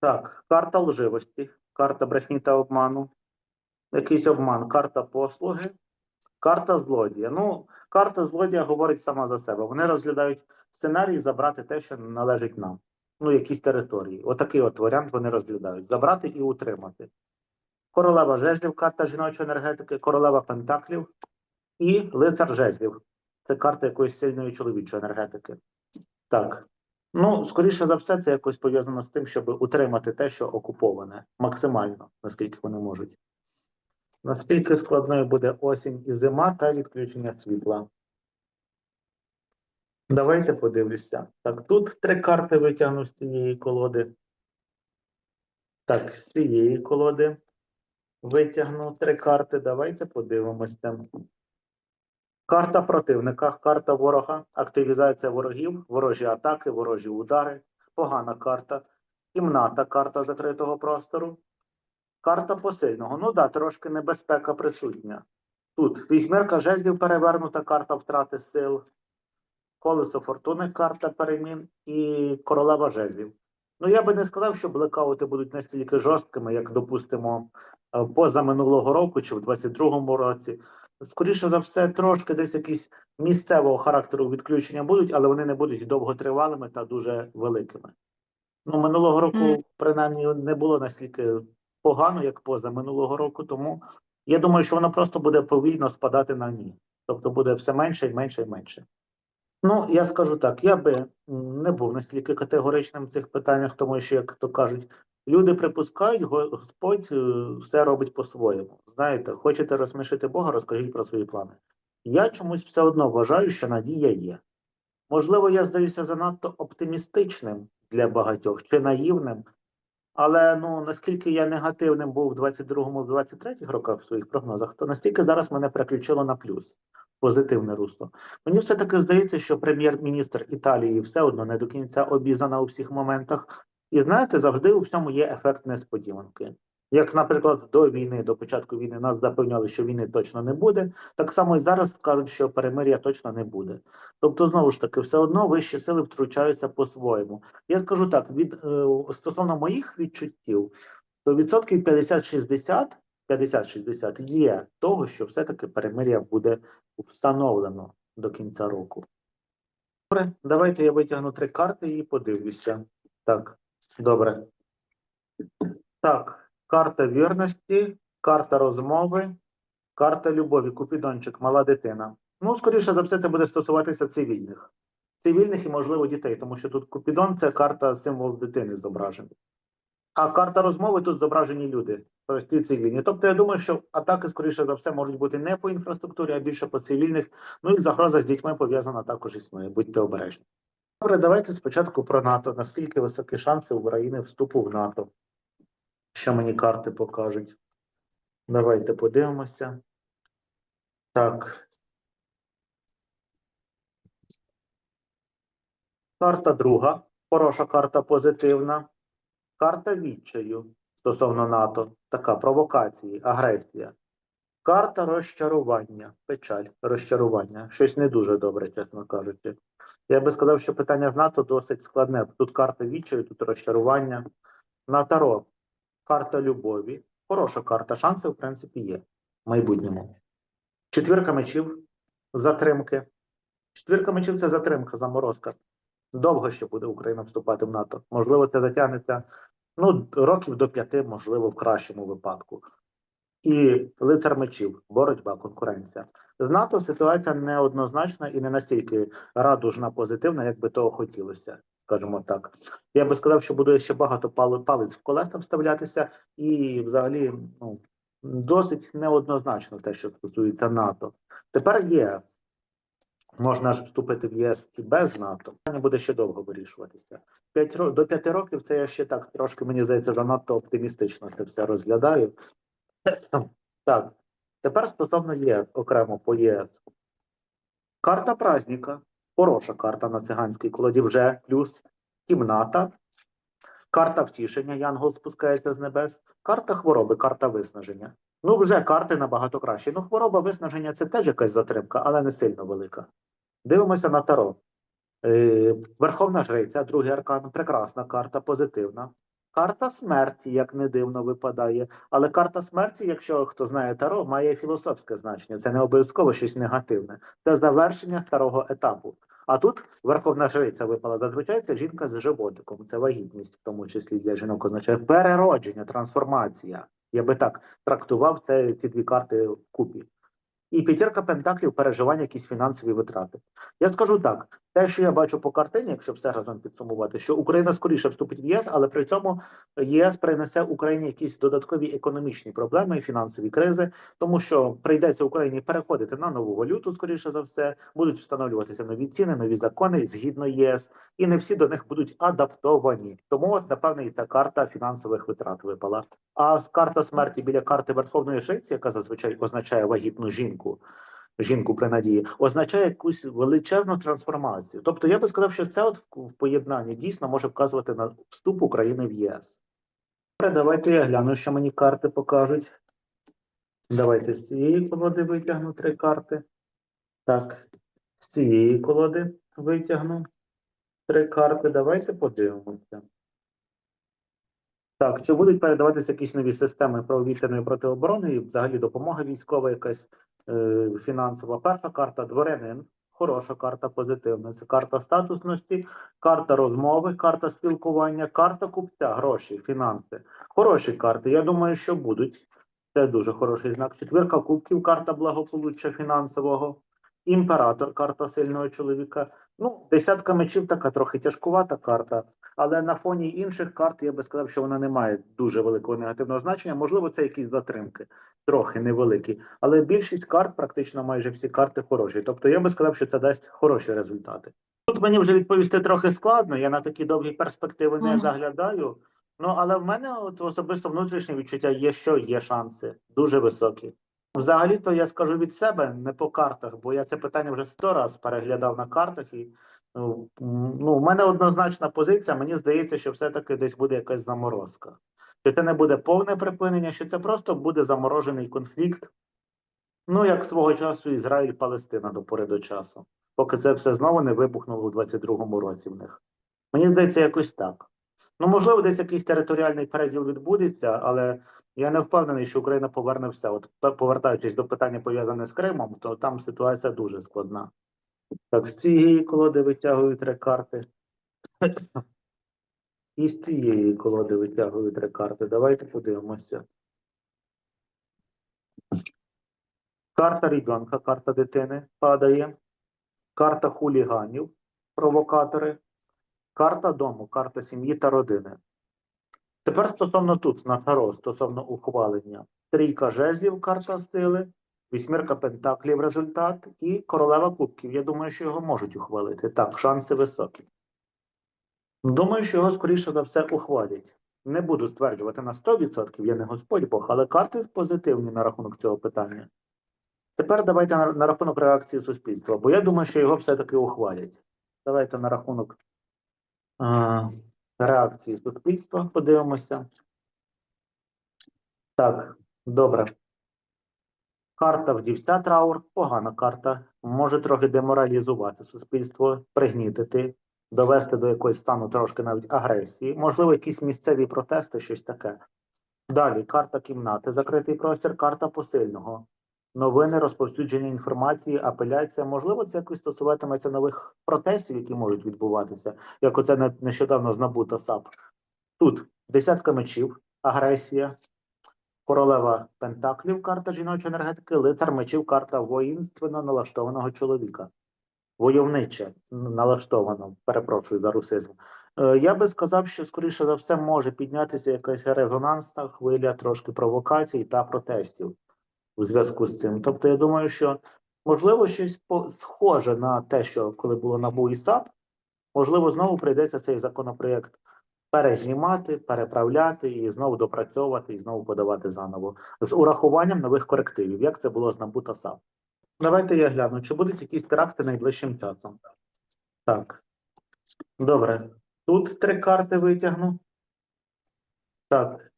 Так, карта лживості, карта брехні та обману, якийсь обман, карта послуги, карта злодія. Ну, карта злодія говорить сама за себе. Вони розглядають сценарій забрати те, що належить нам. Ну, якісь території. Отакий от варіант вони розглядають: забрати і утримати. Королева жезлів, карта жіночої енергетики, королева пентаклів і лицар жезлів. Це карта якоїсь сильної чоловічої енергетики. Так. Ну, скоріше за все, це якось пов'язано з тим, щоб утримати те, що окуповане, максимально, наскільки вони можуть. Наскільки складною буде осінь і зима та відключення світла? Давайте подивлюся. Так, тут три карти витягну з цієї колоди. Так, з цієї колоди витягну три карти. Давайте подивимося. Карта противника, карта ворога, активізація ворогів, ворожі атаки, ворожі удари, погана карта, кімната, карта закритого простору, карта посильного. Ну да, трошки небезпека присутня. Тут вісьмерка жезлів перевернута, карта втрати сил, колесо фортуни, карта перемін і королева жезлів. Ну я би не сказав, що блекаути будуть настільки жорсткими, як, допустимо, е, поза минулого року чи в 22-му році. Скоріше за все, трошки десь якісь місцевого характеру відключення будуть, але вони не будуть довготривалими та дуже великими. Ну, минулого року, Мгм. принаймні, не було настільки погано, як поза минулого року, тому я думаю, що воно просто буде повільно спадати на ні. Тобто буде все менше і менше і менше. Ну, я скажу так, я би не був настільки категоричним в цих питаннях, тому що, як то кажуть, люди припускають, Господь е, все робить по-своєму. Знаєте, хочете розсмішити Бога, розкажіть про свої плани. Я чомусь все одно вважаю, що надія є. Можливо, я здаюся занадто оптимістичним для багатьох чи наївним, але ну наскільки я негативним був в 22-му, в 23-х роках в своїх прогнозах, то настільки зараз мене переключило на плюс, позитивне русло. Мені все-таки здається, що прем'єр-міністр Італії все одно не до кінця обізана у всіх моментах. І знаєте, завжди у всьому є ефект несподіванки. Як, наприклад, до війни, до початку війни нас запевняли, що війни точно не буде, так само і зараз кажуть, що перемир'я точно не буде. Тобто, знову ж таки, все одно вищі сили втручаються по-своєму. Я скажу так: від е, стосовно моїх відчуттів, то відсотків 50-60, 50-60 є того, що все-таки перемир'я буде встановлено до кінця року. Добре, давайте я витягну три карти і подивлюся. Так, добре. Так, карта вірності, карта розмови, карта любові, купідончик, мала дитина. Ну, скоріше за все, це буде стосуватися цивільних. Цивільних і, можливо, дітей, тому що тут Купідон це карта символ дитини зображений. А карта розмови тут зображені люди, прості цивільні. Тобто, я думаю, що атаки, скоріше за все, можуть бути не по інфраструктурі, а більше по цивільних. Ну і загроза з дітьми пов'язана також існує. Будьте обережні. Добре, давайте спочатку про НАТО. Наскільки високі шанси України вступу в НАТО? Що мені карти покажуть? Давайте подивимося. Так. Карта друга. Хороша карта позитивна. Карта відчаю стосовно НАТО. Така провокації, агресія. Карта розчарування, печаль, розчарування. Щось не дуже добре, чесно кажучи. Я би сказав, що питання з НАТО досить складне. Тут карта відчаю, тут розчарування. На Таро карта любові. Хороша карта. Шанси, в принципі, є в майбутньому. Четвірка мечів затримки. Четвірка мечів це затримка, заморозка. Довго ще буде Україна вступати в НАТО. Можливо, це затягнеться ну, років до п'яти, можливо, в кращому випадку. І лицар мечів, боротьба, конкуренція. З НАТО ситуація неоднозначна і не настільки радужна, позитивна, як би того хотілося, скажімо так. Я би сказав, що буде ще багато палець в колеса вставлятися, і взагалі ну, досить неоднозначно те, що стосується НАТО. Тепер ЄС. Можна ж вступити в ЄС і без НАТО. Питання буде ще довго вирішуватися. П'ять до п'яти років це я ще так трошки, мені здається, занадто оптимістично це все розглядаю. Так, тепер стосовно ЄС, окремо по ЄС. Карта праздника. Хороша карта на циганській колоді вже плюс кімната. Карта втішення, Янгол спускається з небес. Карта хвороби, карта виснаження. Ну, вже карти набагато кращі. Ну, хвороба виснаження це теж якась затримка, але не сильно велика. Дивимося на Таро. Е, Верховна жриця, другий аркан, прекрасна карта, позитивна. Карта смерті, як не дивно, випадає. Але карта смерті, якщо хто знає Таро, має філософське значення. Це не обов'язково щось негативне. Це завершення старого етапу. А тут верховна жриця випала. Зазвичай це жінка з животиком, це вагітність, в тому числі для жінок означає переродження, трансформація. Я би так трактував це ці дві карти вкупі. І п'ятірка пентаклів переживання якісь фінансові витрати. Я скажу так: те, що я бачу по картині, якщо все разом підсумувати, що Україна скоріше вступить в ЄС, але при цьому ЄС принесе Україні якісь додаткові економічні проблеми і фінансові кризи, тому що прийдеться Україні переходити на нову валюту, скоріше за все, будуть встановлюватися нові ціни, нові закони згідно ЄС, і не всі до них будуть адаптовані. Тому, от, напевно, і та карта фінансових витрат випала. А карта смерті біля карти Верховної Жриці, яка зазвичай означає вагітну жінку, жінку при надії, означає якусь величезну трансформацію. Тобто, я би сказав, що це от в поєднанні дійсно може вказувати на вступ України в ЄС. Давайте я гляну, що мені карти покажуть. Давайте з цієї колоди витягну три карти. Так, з цієї колоди витягну три карти. Давайте подивимося. Так, чи будуть передаватися якісь нові системи правовітряної протиоборони і взагалі допомога військова якась фінансова? Перша карта дворянин, хороша карта, позитивна. Це карта статусності, карта розмови, карта спілкування, карта купця, гроші, фінанси. Хороші карти. Я думаю, що будуть. Це дуже хороший знак. Четвірка кубків, карта благополуччя фінансового. Імператор, карта сильного чоловіка. Ну, десятка мечів така трохи тяжкувата карта, але на фоні інших карт я би сказав, що вона не має дуже великого негативного значення. Можливо, це якісь затримки, трохи невеликі. Але більшість карт, практично майже всі карти хороші. Тобто я би сказав, що це дасть хороші результати. Тут мені вже відповісти трохи складно. Я на такі довгі перспективи не заглядаю. Ну але в мене от особисто внутрішнє відчуття є, що є шанси дуже високі. Взагалі-то я скажу від себе не по картах, бо я це питання вже сто раз переглядав на картах, і ну, м, ну, мене однозначна позиція. Мені здається, що все-таки десь буде якась заморозка. Що це не буде повне припинення, що це просто буде заморожений конфлікт. Ну, як свого часу Ізраїль-Палестина до пори до часу, поки це все знову не вибухнуло у 22-му році в них. Мені здається, якось так. Ну, можливо, десь якийсь територіальний переділ відбудеться, але я не впевнений, що Україна поверне все. От повертаючись до питання пов'язане з Кримом, то там ситуація дуже складна. Так, з цієї колоди витягую три карти. І з цієї колоди витягую три карти. Давайте подивимося. Карта ребенка, карта дитини падає. Карта хуліганів, провокатори. Карта дому, карта сім'ї та родини. Тепер стосовно тут, на Таро, стосовно ухвалення. Трійка жезлів, карта сили, вісьмірка пентаклів результат і королева кубків. Я думаю, що його можуть ухвалити. Так, шанси високі. Думаю, що його скоріше за все ухвалять. Не буду стверджувати на 100%, я не Господь Бог, але карти позитивні на рахунок цього питання. Тепер давайте на, на рахунок реакції суспільства, бо я думаю, що його все-таки ухвалять. Давайте на рахунок а, реакції суспільства подивимося. Так, добре. Карта вдівця траур, погана карта. Може трохи деморалізувати суспільство, пригнітити, довести до якогось стану трошки навіть агресії. Можливо, якісь місцеві протести, щось таке. Далі карта кімнати, закритий простір, карта посильного. Новини, розповсюдження інформації, апеляція. Можливо, це якось стосуватиметься нових протестів, які можуть відбуватися, як оце нещодавно з НАБУ САП. Тут десятка мечів, агресія, королева пентаклів, карта жіночої енергетики, лицар мечів, карта воїнственно налаштованого чоловіка. Войовниче налаштовано, перепрошую за русизм. Е, Я би сказав, що скоріше за все може піднятися якась резонансна хвиля трошки провокацій та протестів у зв'язку з цим. Тобто, я думаю, що можливо щось схоже на те, що коли було НАБУ і САП, можливо, знову прийдеться цей законопроєкт перезнімати, переправляти і знову допрацьовувати, і знову подавати заново з урахуванням нових корективів, як це було з НАБУ та САП. Давайте я гляну, чи будуть якісь теракти найближчим часом. Так. Добре. Тут три карти витягну. Так.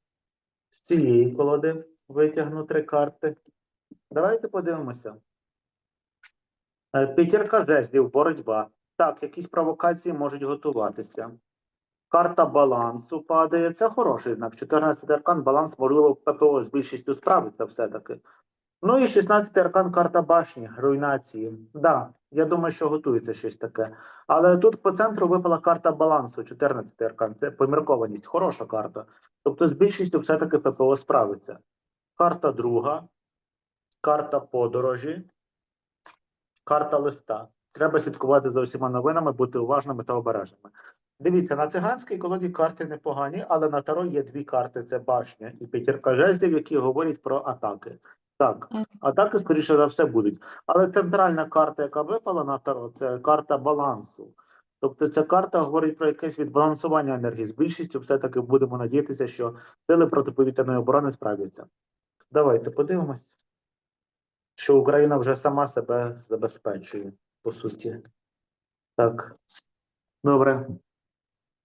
З цієї колоди витягну три карти. Давайте подивимося. Е, П'ятірка жезлів, боротьба. Так, якісь провокації можуть готуватися. Карта балансу падає. Це хороший знак. 14 аркан, баланс, можливо, ППО з більшістю справиться все-таки. Ну і 16 аркан, карта башні, руйнації. Да, я думаю, що готується щось таке. Але тут по центру випала карта балансу, 14 аркан. Це поміркованість, хороша карта. Тобто з більшістю все-таки ППО справиться. Карта друга, карта подорожі, карта листа. Треба слідкувати за усіма новинами, бути уважними та обережними. Дивіться, на циганській колоді карти непогані, але на таро є дві карти: це башня і п'ятірка жезлів, які говорять про атаки. Так, атаки, скоріше за все, будуть. Але центральна карта, яка випала на таро, це карта балансу. Тобто ця карта говорить про якесь відбалансування енергії. З більшістю все-таки будемо надіятися, що сили протиповітряної оборони справляться. Давайте подивимось, що Україна вже сама себе забезпечує, по суті. Так. Добре.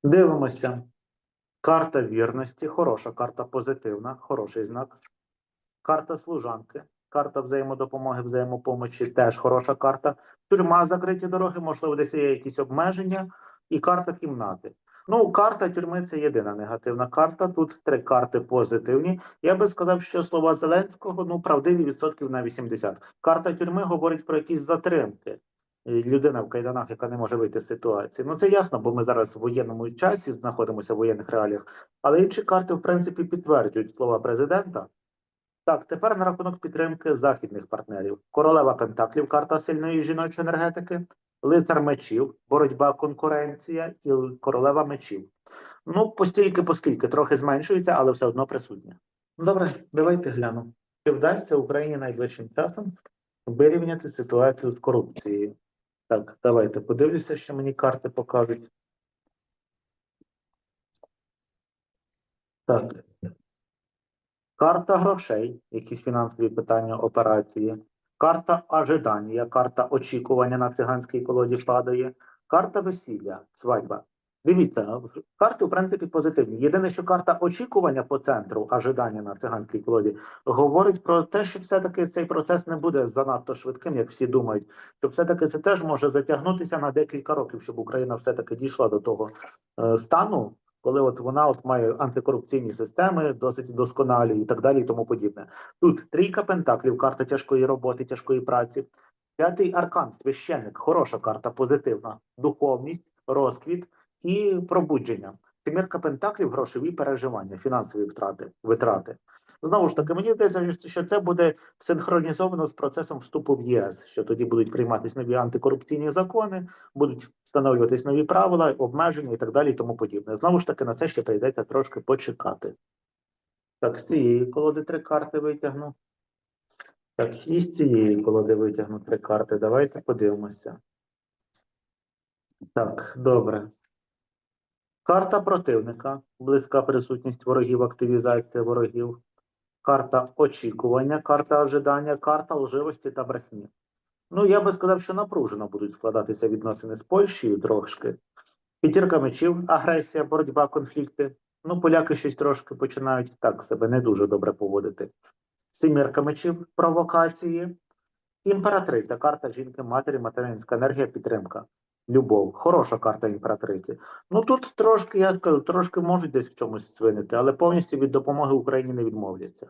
Дивимося. Карта вірності, хороша карта позитивна, хороший знак. Карта служанки, карта взаємодопомоги, взаємопомочі теж хороша карта. Тюрма, закриті дороги, можливо, десь є якісь обмеження, і карта кімнати. Ну, карта тюрми це єдина негативна карта. Тут три карти позитивні. Я би сказав, що слова Зеленського ну правдиві відсотків на 80. Карта тюрми говорить про якісь затримки. Людина в кайданах, яка не може вийти з ситуації. Ну це ясно, бо ми зараз в воєнному часі знаходимося в воєнних реаліях. Але інші карти, в принципі, підтверджують слова президента. Так, тепер на рахунок підтримки західних партнерів. Королева Пентаклів, карта сильної жіночої енергетики, лицар мечів, боротьба, конкуренція і королева мечів. Ну, постільки, поскільки трохи зменшується, але все одно присутня. Добре, давайте глянемо. Чи вдасться Україні найближчим часом вирівняти ситуацію з корупцією? Так, давайте подивлюся, що мені карти покажуть. Так. Карта грошей, якісь фінансові питання, операції. Карта ожидання, карта очікування на циганській колоді падає. Карта весілля, свадьба. Дивіться, карти, в принципі, позитивні. Єдине, що карта очікування по центру, ожидання на циганській колоді, говорить про те, що все-таки цей процес не буде занадто швидким, як всі думають. Що все-таки це теж може затягнутися на декілька років, щоб Україна все-таки дійшла до того е, стану, коли от вона от має антикорупційні системи, досить досконалі і так далі, і тому подібне. Тут трійка пентаклів, карта тяжкої роботи, тяжкої праці. П'ятий аркан, священник, хороша карта, позитивна, духовність, розквіт і пробудження. Семірка пентаклів, грошові переживання, фінансові втрати, витрати. Знову ж таки, мені здається, що це буде синхронізовано з процесом вступу в ЄС, що тоді будуть прийматися нові антикорупційні закони, будуть встановлюватись нові правила, обмеження і так далі, і тому подібне. Знову ж таки, на це ще прийдеться трошки почекати. Так, з цієї колоди три карти витягну. Так, і з цієї колоди витягну три карти. Давайте подивимося. Так, добре. Карта противника, близька присутність ворогів, активізація ворогів. Карта очікування, карта ожидання, карта лживості та брехні. Ну, я би сказав, що напружено будуть складатися відносини з Польщею трошки. П'ятірка мечів, агресія, боротьба, конфлікти. Ну, поляки щось трошки починають так себе не дуже добре поводити. Сімірка мечів, провокації. Імператриця, карта жінки, матері, материнська енергія, підтримка. Любов. Хороша карта імператриці. Ну тут трошки, я скажу, трошки можуть десь в чомусь свинити, але повністю від допомоги Україні не відмовляться.